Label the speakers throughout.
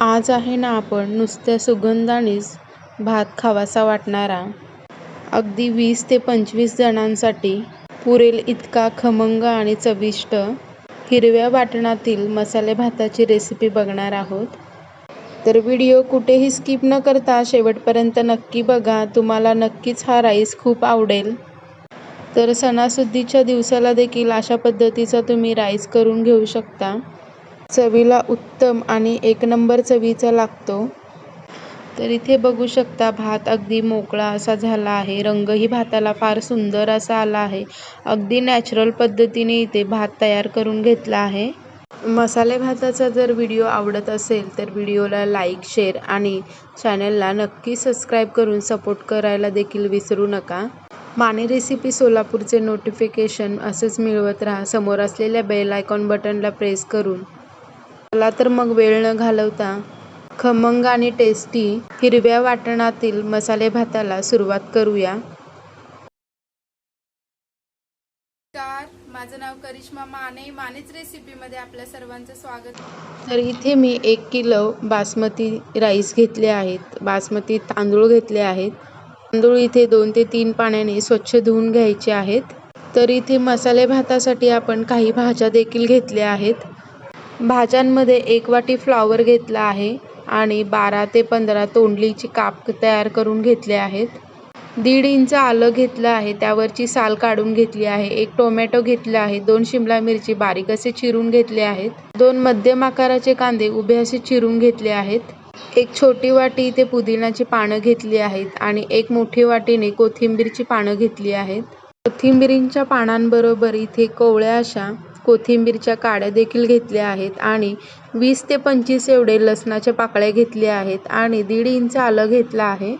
Speaker 1: आज आहे ना आपण नुसत्या सुगंधानेच भात खावासा वाटणारा. अगदी वीस ते पंचवीस जणांसाठी पुरेल इतका खमंग आणि चविष्ट हिरव्या वाटणातील मसाले भाताची रेसिपी बघणार आहोत. तर व्हिडिओ कुठेही स्किप न करता शेवटपर्यंत नक्की बघा तुम्हाला नक्कीच हा राईस खूप आवडेल. तर सणासुदीच्या दिवसाला देखील अशा पद्धतीचा तुम्ही राईस करून घेऊ शकता. चवीला उत्तम आणि एक नंबर चवीचा लागतो. तर इथे बघू शकता भात अगदी मोकळा असा झाला आहे. रंगही भाताला फार सुंदर असा आला आहे. अगदी नॅचरल पद्धतीने इथे भात तयार करून घेतला आहे. मसाले भाताचा जर व्हिडिओ आवडत असेल तर व्हिडिओला लाईक शेअर आणि चॅनलला नक्की सबस्क्राईब करून सपोर्ट करायला देखील विसरू नका. माने रेसिपी सोलापूरचे नोटिफिकेशन असंच मिळवत राहा. समोर असलेल्या बेल आयकॉन बटनला प्रेस करून चला तर मग वेळ न घालवता खमंग आणि टेस्टी हिरव्या वाटणातील मसाले भाताला सुरुवात करूया.
Speaker 2: नमस्कार माझं नाव करिश्मा माने. मानेच रेसिपीमध्ये आपल्या सर्वांचं स्वागत.
Speaker 1: तर इथे मी एक किलो बासमती राईस घेतले आहेत. बासमती तांदूळ घेतले आहेत. तांदूळ इथे दोन ते तीन पाण्याने स्वच्छ धुवून घ्यायचे आहेत. तर इथे मसाले भातासाठी आपण काही भाज्या देखील घेतल्या आहेत. भाज्यांमध्ये एक वाटी फ्लॉवर घेतला आहे आणि बारा ते पंधरा तोंडलीची काप तयार करून घेतले आहेत. दीड इंच आलं घेतलं आहे त्यावरची साल काढून घेतली आहे. एक टोमॅटो घेतला आहे दोन शिमला मिरची बारीक असे चिरून घेतले आहेत. दोन मध्यम आकाराचे कांदे उभे असे चिरून घेतले आहेत. एक छोटी वाटी इथे पुदिनाची पानं घेतली आहेत आणि एक मोठी वाटीने कोथिंबीरची पानं घेतली आहेत. कोथिंबिरींच्या पानांबरोबर इथे कोवळ्या अशा कोथिंबीरच्या काड्या देखील घेतल्या आहेत आणि वीस ते पंचवीस एवढे लसणाच्या पाकळ्या घेतल्या आहेत आणि दीड इंच आलं घेतलं आहे.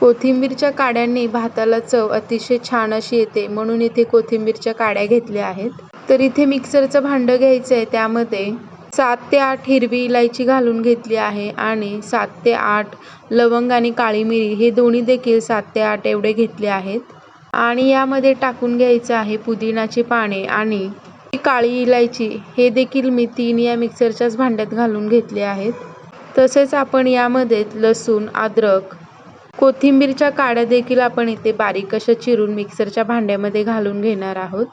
Speaker 1: कोथिंबीरच्या काड्यांनी भाताला चव अतिशय छान अशी येते म्हणून इथे कोथिंबीरच्या काड्या घेतल्या आहेत. तर इथे मिक्सरचं भांडं घ्यायचं आहे त्यामध्ये सात ते आठ हिरवी इलायची घालून घेतली आहे आणि सात ते आठ लवंग आणि काळी मिरी हे दोन्ही देखील सात ते आठ एवढे घेतले आहेत. आणि यामध्ये टाकून घ्यायचं आहे पुदिनाची पाने आणि काळी इलायची हे देखील मी तीन या मिक्सरच्याच भांड्यात घालून घेतले आहेत. तसेच आपण यामध्ये लसूण अद्रक कोथिंबीरच्या काड्या देखील आपण इथे बारीक अशा चिरून मिक्सरच्या भांड्यामध्ये घालून घेणार आहोत.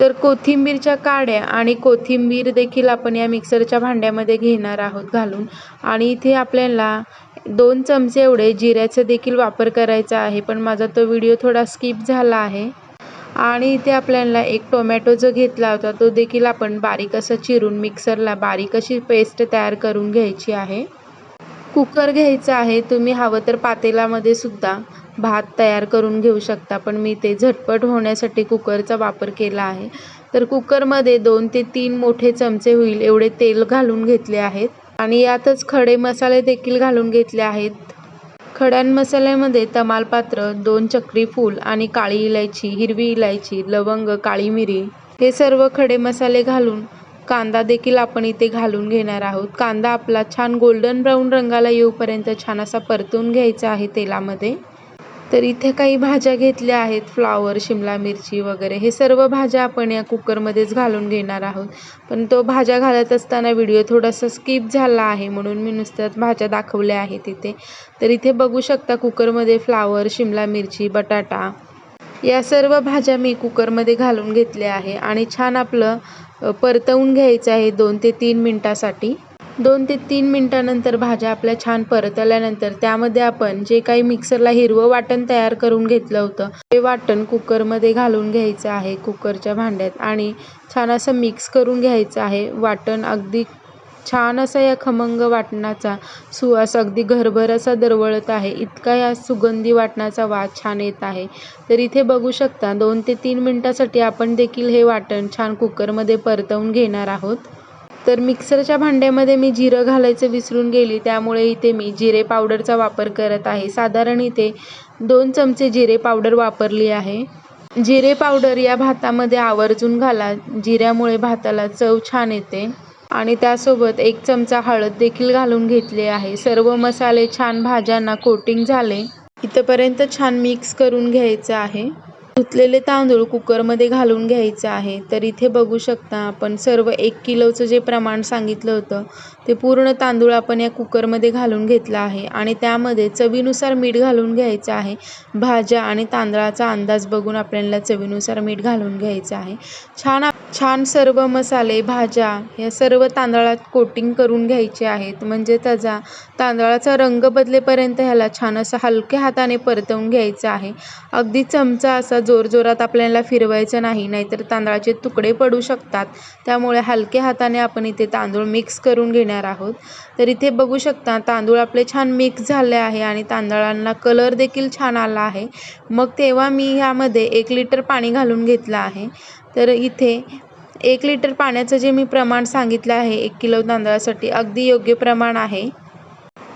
Speaker 1: तर कोथिंबीरच्या काड्या आणि कोथिंबीर देखील आपण या मिक्सरच्या भांड्यामध्ये घेणार आहोत घालून. आणि इथे आपल्याला दोन चमचे एवढे जिऱ्याचा देखील वापर करायचा आहे पण माझा तो व्हिडिओ थोडा स्किप झाला आहे. आणि इथे आपल्याला एक टोमॅटो जो घेतला होता तो देखील आपण बारीक असं चिरून मिक्सरला बारीक अशी पेस्ट तयार करून घ्यायची आहे. कुकर घ्यायचा आहे तुम्ही हवं तर पातेलामध्ये सुद्धा भात तयार करून घेऊ शकता पण मी ते झटपट होण्यासाठी कुकरचा वापर केला आहे. तर कुकरमध्ये दोन ते तीन मोठे चमचे होईल एवढे तेल घालून घेतले आहेत. आणि यातच खडे मसाले देखील घालून घेतले आहेत. खड्या मसाल्यामध्ये तमालपात्र दोन चक्री फूल आणि काळी इलायची हिरवी इलायची लवंग काळी मिरी हे सर्व खडे मसाले घालून कांदा देखील आपण इथे घालून घेणार आहोत. कांदा आपला छान गोल्डन ब्राऊन रंगाला येऊपर्यंत छान असा परतून घ्यायचा आहे तेलामध्ये. तर इथे काही भाज्या घेतल्या आहेत. फ्लावर शिमला मिरची वगैरे. हे सर्व भाज्या आपण या कुकरमध्येच घालून घेणार आहोत. पण तो भाज्या घालत असताना व्हिडिओ थोडासा स्किप झाला आहे म्हणून मी नुसत्याच भाज्या दाखवल्या आहेत इथे. तर इथे बघू शकता कुकरमध्ये फ्लावर शिमला मिरची बटाटा. या सर्व भाज्या मी कुकरमध्ये घालून घेतल्या आहे. आणि छान आपलं परतवून घ्यायचं आहे दोन ते तीन मिनटासाठी. दोन ते तीन मिनटानंतर भाज्या आपल्या छान परतल्यानंतर त्यामध्ये आपण जे काही मिक्सरला हिरवं वाटण तयार करून घेतलं होतं ते वाटण कुकरमध्ये घालून घ्यायचं आहे कुकरच्या भांड्यात आणि छान असं मिक्स करून घ्यायचं आहे. वाटण अगदी छान असा या खमंग वाटणाचा सुवास अगदी घरभर असा दरवळत आहे. इतका या सुगंधी वाटणाचा वास छान येत आहे. तर इथे बघू शकता दोन ते तीन मिनटासाठी आपण देखील हे वाटण छान कुकरमध्ये परतवून घेणार आहोत. तर मिक्सरच्या भांड्यामध्ये मी जिरं घालायचं विसरून गेली. त्यामुळे इथे मी जिरे पावडरचा वापर करत आहे. साधारण इथे दोन चमचे जिरे पावडर वापरली आहे. जिरे पावडर या भातामध्ये आवर्जून घाला. जिऱ्यामुळे भाताला चव छान येते. आणि त्यासोबत एक चमचा हळद देखील घालून घेतले आहे. सर्व मसाले छान भाज्यांना कोटिंग झाले. इथंपर्यंत छान मिक्स करून घ्यायचं आहे. धुतलेले तांदूळ कुकरमध्ये घालून घ्यायचे आहे. तर इथे बघू शकता आपण सर्व एक किलोचं जे प्रमाण सांगितलं होतं ते पूर्ण तांदूळ आपण या कुकरमध्ये घालून घेतला आहे. आणि त्यामध्ये चवीनुसार मीठ घालून घ्यायचं आहे. भाज्या आणि तांदळाचा अंदाज बघून आपल्याला चवीनुसार मीठ घालून घ्यायचं आहे. छान छान सर्व मसाले भाज्या या सर्व तांदळात कोटिंग करून घ्यायचे आहेत. म्हणजे त्याचा तांदळाचा रंग बदलेपर्यंत ह्याला छान असं हलक्या हाताने परतवून घ्यायचं आहे. अगदी चमचा असा जोरजोरात आपल्याला फिरवायचं नाही नाहीतर तांदळाचे तुकडे पडू शकतात. त्यामुळे हलक्या हाताने आपण इथे तांदूळ मिक्स करून घेणार आहोत. तर इथे बघू शकता तांदूळ आपले छान मिक्स झाले आहे आणि तांदळांना कलर देखील छान आला आहे. मग तेव्हा मी ह्यामध्ये एक लिटर पाणी घालून घेतलं आहे. तर इथे एक लिटर पाण्याचं जे मी प्रमाण सांगितलं आहे एक किलो तांदळासाठी अगदी योग्य प्रमाण आहे.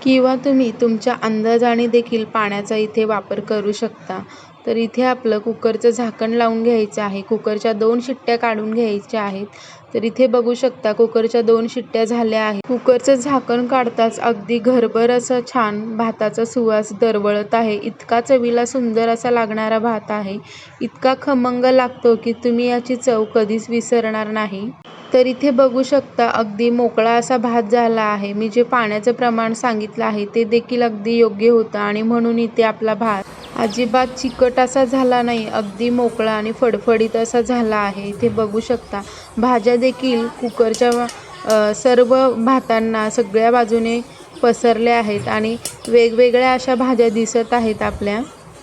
Speaker 1: किंवा तुम्ही तुमच्या अंदाजाने देखील पाण्याचा इथे वापर करू शकता. तर इथे आपलं कुकरचं झाकण लावून घ्यायचं आहे. कुकरच्या दोन शिट्ट्या काढून घ्यायच्या आहेत. तर इथे बघू शकता कुकरच्या दोन शिट्ट्या झाल्या आहेत. कुकरचं झाकण काढताच अगदी घरभर असं छान भाताचा सुवास दरवळत आहे. इतका चवीला सुंदर असा लागणारा भात आहे. इतका खमंग लागतो की तुम्ही याची चव कधीच विसरणार नाही. तर इथे बघू शकता अगदी मोकळा असा भात झाला आहे. मी जे पाण्याचं प्रमाण सांगितलं आहे ते देखील अगदी योग्य होतं आणि म्हणून इथे आपला भात अजिबात चिकट असा झाला नाही. अगदी मोकळा आणि फडफडीत असा झाला आहे. इथे बघू शकता भाज्या देखील कुकरच्या सर्व भातांना सगळ्या बाजूने पसरल्या आहेत आणि वेगवेगळ्या अशा भाज्या दिसत आहेत आपल्या.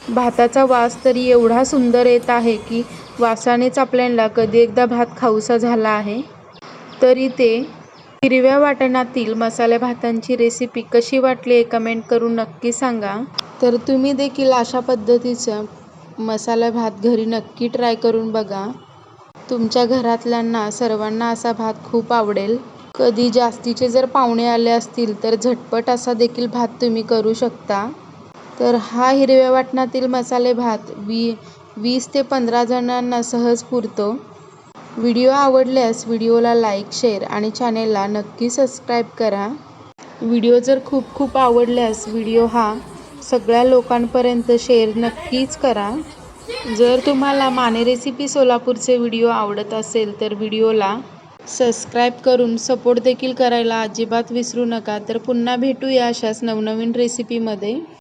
Speaker 1: भाताचा वास तरी एवढा सुंदर येत आहे की वासानेच आपल्याला कधी एकदा भात खाऊसा झाला आहे. तरी ते हिरव्या वाटणातील मसाले भातांची रेसिपी कशी वाटली आहे कमेंट करून नक्की सांगा. तर तुम्ही देखील अशा पद्धतीचं मसाला भात घरी नक्की ट्राय करून बघा. तुमच्या घरातल्यांना सर्वांना असा भात खूप आवडेल. कधी जास्तीचे जर पाहुणे आले असतील तर झटपट असा देखील भात तुम्ही करू शकता. तर हा हिरव्या वाटणातील मसाले भात वी वीस ते पंधरा जणांना सहज पुरतो. व्हिडिओ आवडल्यास व्हिडिओला लाईक शेअर आणि चॅनेलला नक्की सबस्क्राईब करा. व्हिडिओ जर खूप खूप आवडल्यास व्हिडिओ हा सगळ्या लोकांपर्यंत शेअर नक्कीच करा. जर तुम्हाला माने रेसिपी सोलापूरचे व्हिडिओ आवडत असेल तर व्हिडिओला सबस्क्राईब करून सपोर्ट देखील करायला अजिबात विसरू नका. तर पुन्हा भेटूया अशाच नवनवीन रेसिपीमध्ये